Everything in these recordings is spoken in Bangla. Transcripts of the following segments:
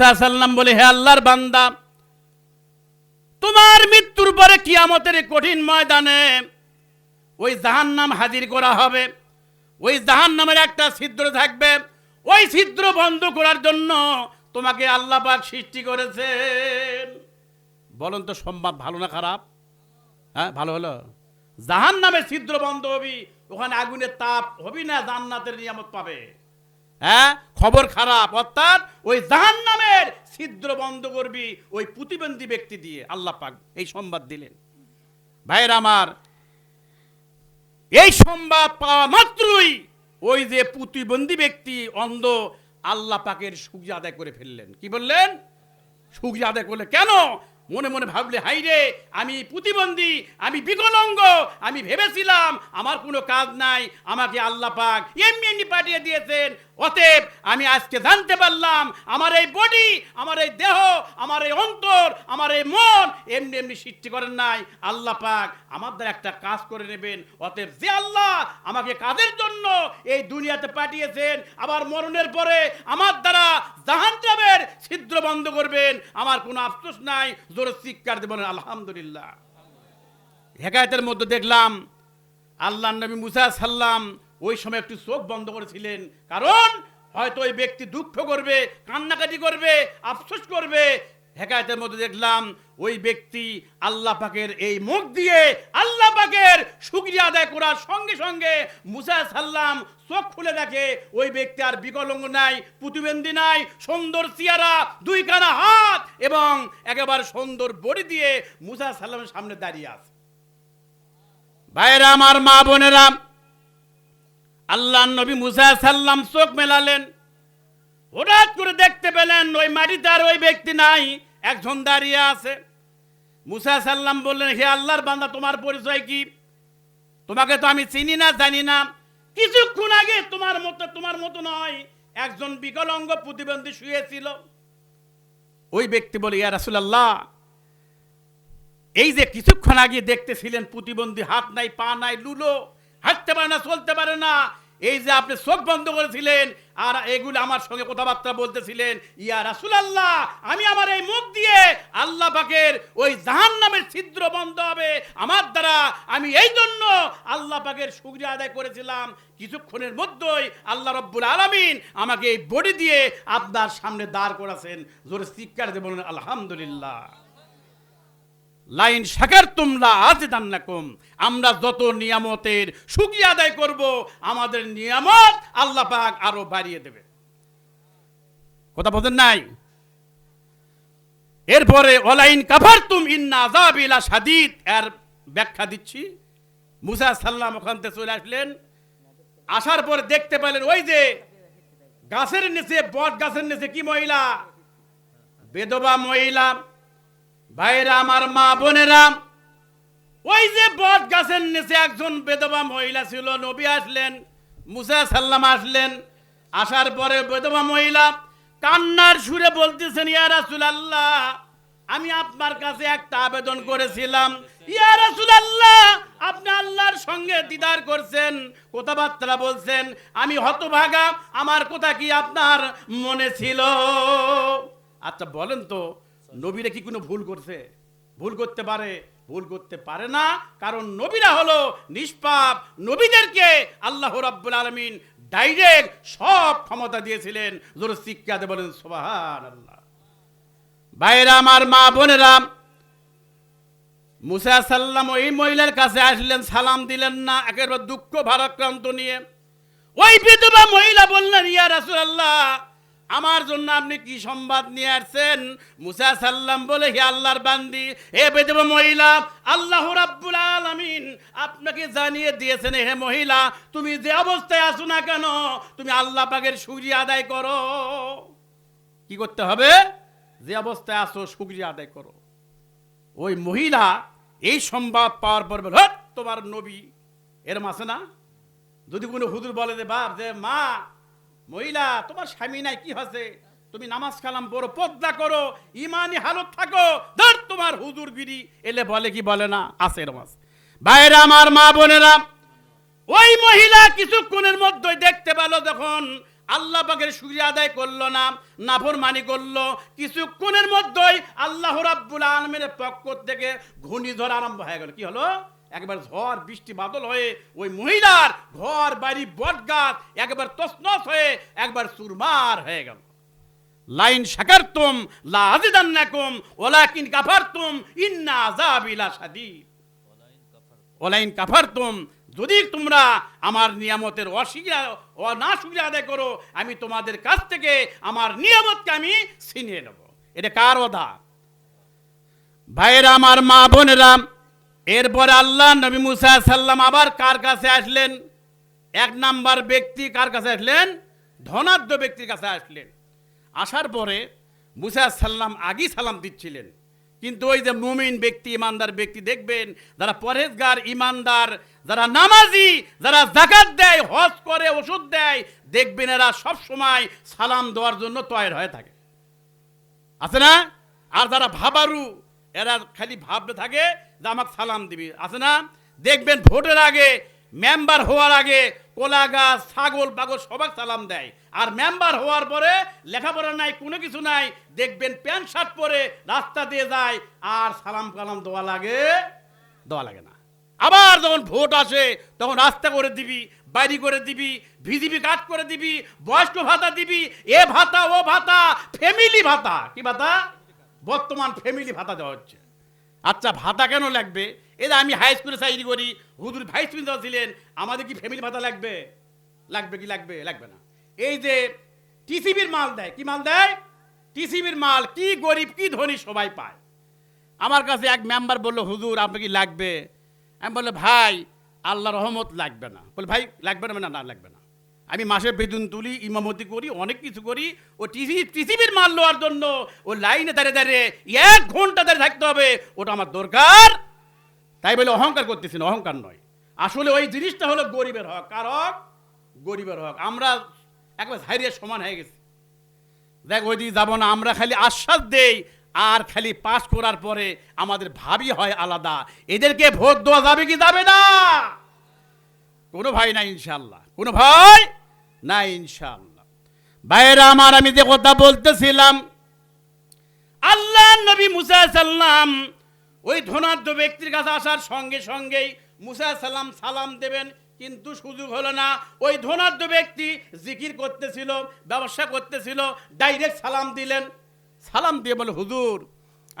সাল্লাম বলে, হে আল্লাহর বান্দা, তোমার মৃত্যুর পরে কিয়ামতের কঠিন ময়দানে ওই জাহান নাম হাজির করা হবে। ওই জাহান নামের একটা ছিদ্র থাকবে। ওই ছিদ্র বন্ধ করার জন্য তোমাকে আল্লাহ পাক সৃষ্টি করেছেন। বলুন তো সম্ভব ভালো না খারাপ? হ্যাঁ ভালো হলো? জাহান নামের ছিদ্র বন্ধ হবি, ওখানে আগুনের তাপ হবি না জান্নাতের নিয়ামত পাবে? হ্যাঁ? খবর খারাপ, অর্থাৎ ওই জাহান নামের ছিদ্র বন্ধ করবি ওই প্রতিবন্ধী ব্যক্তি দিয়ে। আল্লাহ পাক এই সংবাদ দিলেন। ভাইয়ের আমার, এই সংবাদ পাওয়া মাত্রই ওই যে প্রতিবন্ধী ব্যক্তি অন্ধ আল্লাহ পাকের সুক্রিয়া আদায় করে ফেললেন। কি বললেন? সুখ আদায় করলে কেন? মনে মনে ভাবলে হাই রে, আমি প্রতিবন্ধী, আমি বিকলঙ্গ, আমি ভেবেছিলাম আমার কোনো কাজ নাই, আমাকে আল্লাহ পাক এমনি এমনি পাঠিয়ে দিয়েছেন অতএব আমি আজকে জানতে পারলাম, আমার এই বডি আমার এই দেহ, আমার এই অন্তর, আমার এই মন, এমনি এমনি সৃষ্টি করেন নাই। আল্লাহ পাক আমার দ্বারা একটা কাজ করে নেবেন। অতএব যে আল্লাহ আমাকে কাজের জন্য এই দুনিয়াতে পাঠিয়েছেন, আবার মরণের পরে আমার দ্বারা জাহান যাবের ছিদ্র বন্ধ করবেন, আমার কোনো আফসোস নাই। জোরে চিৎকার দেবেন আলহামদুলিল্লাহ। হেকায়তের মধ্যে দেখলাম আল্লাহ নবী মুসা সাল্লাম ওই সময় একটু চোখ বন্ধ করেছিলেন। কারণ হয়তো ওই ব্যক্তি দুঃখ করবে, কান্নাকাটি করবে, আফসোস করবে। হেকায়তের মধ্যে দেখলাম ওই ব্যক্তি আল্লাহ পাকের এই মুখ দিয়ে আল্লাহ পাকের শুক্রিয়া আদায় করার সঙ্গে সঙ্গে মুসা সাল্লাম চোখ খুলে দেখে ওই ব্যক্তি আর বিকলঙ্গ নাই প্রতিবন্ধী নাই, সুন্দর চেয়ারা দুইখানা হাত এবং একেবারে সুন্দর বড়ি দিয়ে মুসা সাল্লামের সামনে দাঁড়িয়ে আছে। ভাইরা আমার মা বোনেরা আল্লাহ নবী মুসা সাল্লাম চোখ মেলালেন। হঠাৎ করে দেখতে পেলেন ওই মাটিতে আর ওই ব্যক্তি নাই, একজন দাঁড়িয়ে আছে। মুসা সাল্লাম বললেন, হে আল্লাহর বান্দা, তোমার পরিচয় কি? তোমাকে তো আমি চিনি না, জানি না। কিছুক্ষণ আগে তোমার মতো তোমার মতো নয়, একজন বিকলাঙ্গ প্রতিবন্ধী শুয়েছিল। ওই ব্যক্তি বলে, ইয়া রাসূলুল্লাহ, এই যে কিছুক্ষণ আগে দেখতেছিলেন প্রতিবন্ধী, হাত নাই, পা নাই, লুলো, হাঁটতে পারে না, চলতে পারে না এই যে আপনি চোখ বন্ধ করেছিলেন, আর এগুলো আমার সঙ্গে কথাবার্তা বলতেছিলেন, ইয়া রাসূলুল্লাহ, আমি আমার এই মুখ দিয়ে আল্লাহ পাকের ওই জাহান নামের ছিদ্র বন্ধ হবে। আমার দ্বারা আমি এই জন্য আল্লাহ পাকের শুকরিয়া আদায় করেছিলাম। কিছুক্ষণের মধ্যেই আল্লাহ রব্বুল আলামিন আমাকে এই বডি দিয়ে আপনার সামনে দাঁড় করাছেন। জোরে চিৎকার দিয়ে বলেন, আলহামদুলিল্লাহ। লাইন শাকার তোমরা আজ দান্নাকুম আমরা যত নিয়ামতের সুখী আদায় করব, আমাদের নিয়ামত আল্লাহ পাক আরও বাড়িয়ে দেবে। কথা বলেন নাই? এরপরে অলাইন কাফার তুম ইন্না আযাবিলা সাদিদ এর ব্যাখ্যা দিচ্ছি। মুসা সাল্লাম ওখান থেকে চলে আসলেন। আসার পর দেখতে পেলেন, ওই যে গাছের নিচে, বট গাছের নিচে কি মহিলা? বেদবা মহিলা। ভাইরা আমার মা বোনেরা, ওই যে বট গাছের নিচে একজন বেদবা মহিলা ছিল, নবী আসলেন, মুসা সাল্লাম আসলেন, আসার পরে বেদবা মহিলা কান্নার সুরে বলতেছেন, ইয়া রাসুল আল্লাহ আমি আপনার কাছে একটা আবেদন করেছিলাম। ইয়া রাসুল আল্লাহ আপনি আল্লাহর সঙ্গে দিদার করছেন। কথাবার্তা বলছেন, আমি হতভাগা, আমার কথা কি আপনার মনে ছিল? আচ্ছা বলেন তো নবীরা কি কোনো ভুল করছে? ভুল করতে পারে, ভুল করতে পারে না। কারণ নবীরা হলো নিষ্পাপ। নবীদেরকে আল্লাহ রাব্বুল আলামিন ডাইরেক্ট সব ক্ষমতা দিয়েছিলেন। জোরে শিক্ষাতে বলেন সোবাহান আল্লাহ বাইরা আমার মা বোনেরা, মুসা সাল্লাম ওই মহিলার কাছে আসলেন, সালাম দিলেন না, একেবারে দুঃখ ভারাক্রান্ত নিয়ে। ওই বিধবা মহিলা বললেন, ইয়া রাসূলুল্লাহ আমার জন্য আপনি কি সংবাদ নিয়ে আসছেন? মুসা সাল্লাম বলে, হে আল্লাহর বান্দি হে বেদবা মহিলা, আল্লাহ রাব্বুল আলামিন আপনাকে জানিয়ে দিয়েছেন, হে মহিলা, তুমি যে অবস্থায় আছো না কেন, তুমি আল্লাহ পাকের সুরিয়া আদায় করো। কি করতে হবে? যে অবস্থায় আসো শুক্রিয়া আদায় করো। ওই মহিলা এই সংবাদ পাওয়ার পর বলে তোমার নবী। এরম আছে না? যদি কোনো হুজুর বলে যে, বাপ, যে মা মহিলা, তোমার স্বামী নাই, কি হচ্ছে তুমি নামাজ কালাম পড়ো, পদ্মা করো, ইমানি হালত থাকো, ধর তোমার হুজুর গিরি এলে বলে কি বলে না? আছে আছে বাইরে আমার মা বোনেরা, ওই মহিলা কিছুক্ষণের মধ্যে দেখতে পেল যখন আল্লাহ পাকের শুক্রিয়া আদায় করল না, নাফরমানি করল। কিছুক্ষণের মধ্যেই আল্লাহ রাব্বুল আলমের পক্ষ থেকে ঘূর্ণিঝড় আরম্ভ হয়ে গেল। কি হলো? একবার ঝড়, বৃষ্টি বাদল হয়ে ওই মহিলার ঘর, বাড়ি, বটগাছ একবার তসনস হয়ে একবার চুরমার হয়ে গেল। লাইন শাকারতুম লা আযিদান্নাকুম ওয়ালাকিন কাফারতুম, ইন্না আযাবি লাশাদীদ ওলাইন কাফারতুম, যদি তোমরা আমার নিয়ামতের অস্বীকার না সুবিধা আদায় করো, আমি তোমাদের কাছ থেকে আমার নিয়ামতকে আমি ছিনিয়ে নেব। এটা কার ওধা ভাইরা আমার মা বোনেরা এরপরে আল্লাহ নবী মুসা সাল্লাম আবার কার কাছে আসলেন? এক নাম্বার ব্যক্তি কার কাছে আসলেন? ধনাঢ্য ব্যক্তির কাছে আসলেন। আসার পরে মুসা সাল্লাম আগেই সালাম দিচ্ছিলেন। কিন্তু ওই যে মুমিন ব্যক্তি, ইমানদার ব্যক্তি দেখবেন, যারা পরেজগার ইমানদার, যারা নামাজি, যারা জাকাত দেয়, হজ করে, ওষুধ দেয়, দেখবেন এরা সব সময় সালাম দেওয়ার জন্য তৈরি হয়ে থাকে। আছে না? আর যারা ভাবারু, এরা খালি ভাবতে থাকে যে সালাম দিবি। আছে না? দেখবেন ভোটের আগে মেম্বার হওয়ার আগে কোলা গাছ, ছাগল পাগল সবাই সালাম দেয়। আর মেম্বার হওয়ার পরে লেখাপড়া নাই, কোনো কিছু নাই, দেখবেন প্যান্ট, শার্ট পরে রাস্তা দিয়ে যায়, আর সালাম কালাম দেওয়া লাগে দেওয়া লাগে না। আবার যখন ভোট আসে, তখন রাস্তা করে দিবি, বাড়ি করে দিবি, ভিজিবি কাট করে দিবি, বয়স্ক ভাতা দিবি, এ ভাতা, ও ভাতা ফ্যামিলি ভাতা। কি ভাতা? বর্তমান ফ্যামিলি ভাতা দেওয়া হচ্ছে। আচ্ছা ভাতা কেন লাগবে? এটা আমি হাই স্কুলে চাকরি করি হুদুর ভাইস প্রিন্সিপাল ছিলেন, আমাদের কি ফ্যামিলি ভাতা লাগবে? লাগবে কি লাগবে? লাগবে না। এই যে টিসিবির মাল দেয়, কি মাল দেয়? টিসিবির মাল, কি গরিব, কি ধনী সবাই পায়। আমার কাছে এক মেম্বার বলল, হুজুর, আপনার কি লাগবে? আমি বলল ভাই আল্লাহ রহমত লাগবে না। বলে, ভাই, লাগবে না মানে না, লাগবে না। আমি মাসে বেতন তুলি, ইমামতি করি, অনেক কিছু করি, ও টিসি টিসিবির মাল নেওয়ার জন্য ও লাইনে দাঁড়িয়ে দাঁড়িয়ে এক ঘণ্টা দাঁড়িয়ে থাকতে হবে, ওটা আমার দরকার। তাই বলে অহংকার করতেছি না, অহংকার নয়। আসলে ওই জিনিসটা হলো গরিবের হক। কার হক? গরিবের হক। আমরা একবার হারিয়ে সমান হয়ে গেছি। দেখ, ওই দিকে যাব না, আমরা খালি আশ্বাস দেই, আর খালি পাস করার পরে আমাদের ভাবি হয় আলাদা। এদেরকে ভোট দেওয়া যাবে কি যাবে না? কোনো ভাই না ইনশাল্লাহ কোনো ভাই নাই ইনশাল্লাহ ভাইয়েরা আমার, আমি যে কথা বলতেছিলাম, আল্লাহ নবী মুসা সাল্লাম ওই ধনাঢ্য ব্যক্তির কাছে আসার সঙ্গে সঙ্গেই মুসা সাল্লাম সালাম দেবেন, কিন্তু সুযোগ হলো না। ওই ধনাঢ্য ব্যক্তি জিকির করতেছিল, ব্যবসা করতেছিল, ডাইরেক্ট সালাম দিলেন। সালাম দিয়ে বলে, হুজুর,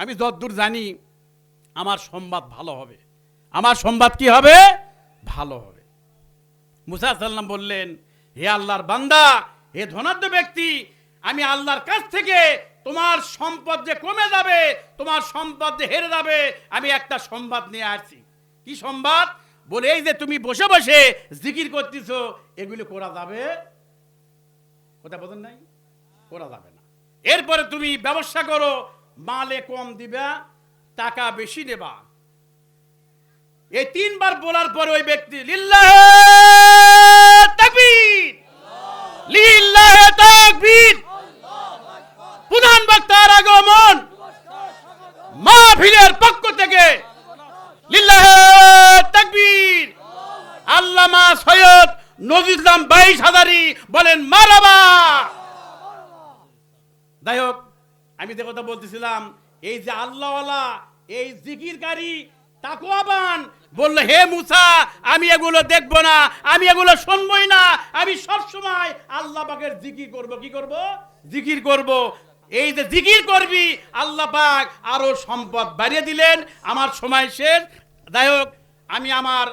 আমি যতদূর জানি, আমার সংবাদ ভালো হবে। আমার সংবাদ কি হবে? ভালো হবে। মুসা সাল্লাম বললেন, হে আল্লাহর বান্দা, হে ধনাঢ্য ব্যক্তি, আমি আল্লাহর কাছ থেকে তোমার সম্পদ যে কমে যাবে, তোমার সম্পদ যে হেরে যাবে, আমি একটা সংবাদ নিয়ে আসছি। কি সংবাদ বলে, এই যে তুমি বসে বসে জিকির করতেছ, এগুলো করা যাবে? কথা বলেন নাই? করা যাবে না। এরপরে তুমি ব্যবসা করো, মালে কম দিবা, টাকা বেশি নেবা। এই তিনবার বলার পরে ওই ব্যক্তি, লিল্লাহ তাকবীর! লিল্লাহ তাকবীর! প্রধান বক্তার আগমন মাহফিলের পক্ষ থেকে, লিল্লাহ তাকবীর! আল্লামা সৈয়দ নজরুল ইসলাম বাইশ হাজারি বলেন, মারাবা! যাই হোক, আমি যে কথা বলতেছিলাম, এই যে আল্লাহওয়ালা, এই জিকিরকারী তাকুয়াবান বলল, হে মুসা, আমি এগুলো দেখব না, আমি এগুলো শুনবই না। আমি সব সময় আল্লাহ পাকের জিকির করব। কি করব? জিকির করব। এই যে জিকির করবি, আল্লাহ পাক আরও সম্পদ বাড়িয়ে দিলেন। আমার সময় শেষ। যাই হোক, আমি আমার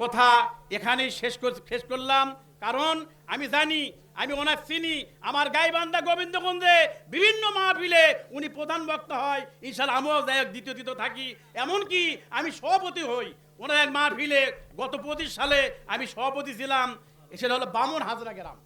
কথা এখানেই শেষ শেষ করলাম। কারণ আমি জানি আমি ওনার চিনি, আমার গাইবান্ধা গোবিন্দগঞ্জে বিভিন্ন মাহফিলে উনি প্রধান বক্তা হয়। ইনশাল আমিও যাই দ্বিতীয় দ্বিতীয় থাকি। এমনকি আমি সভাপতি হই। ওনার এক মাহফিলে গত পঁচিশ সালে আমি সভাপতি ছিলাম। সেটা হলো বামন হাজরা গ্রাম।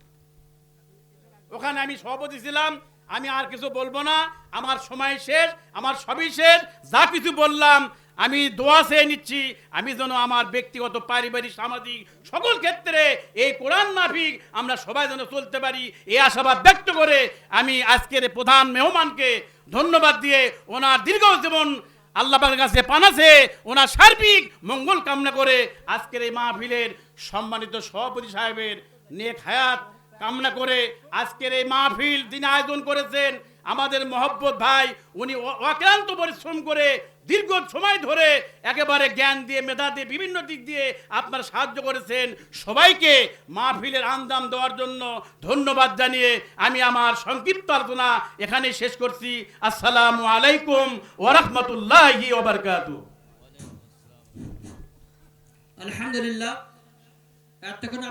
ওখানে আমি সভাপতি ছিলাম। আমি আর কিছু বলব না। আমার সময় শেষ, আমার সবই শেষ। যা কিছু বললাম আমি দোয়া চেয়ে নিচ্ছি, আমি যেন আমার ব্যক্তিগত, পারিবারিক, সামাজিক সকল ক্ষেত্রে এই কোরআন মাফিক আমরা সবাই যেন চলতে পারি। এই আশাবাদ ব্যক্ত করে আমি আজকের প্রধান মেহমানকে ধন্যবাদ দিয়ে ওনার দীর্ঘ জীবন আল্লাহ পাকের কাছে পানাছে, ওনার সার্বিক মঙ্গল কামনা করে আজকের এই মাহফিলের সম্মানিত সভাপতি সাহেবের নেক হায়াত কামনা করে আজকের এই মাহফিল তিনি আয়োজন করেছেন আমাদের মহব্বত ভাই, উনি অক্লান্ত পরিশ্রম করে দীর্ঘ সময় ধরে একেবারে জ্ঞান দিয়ে, মেধা দিয়ে, বিভিন্ন দিক দিয়ে আপনারা সাহায্য করেছেন। সবাইকে মাহফিলের আন্দাম দেওয়ার জন্য ধন্যবাদ জানিয়ে আমি আমার সংক্ষিপ্ত আলোচনা এখানেই শেষ করছি। আসসালামু আলাইকুম ওরহমতুল্লাহি ওবরকাতু আলহামদুলিল্লাহ। এতক্ষণ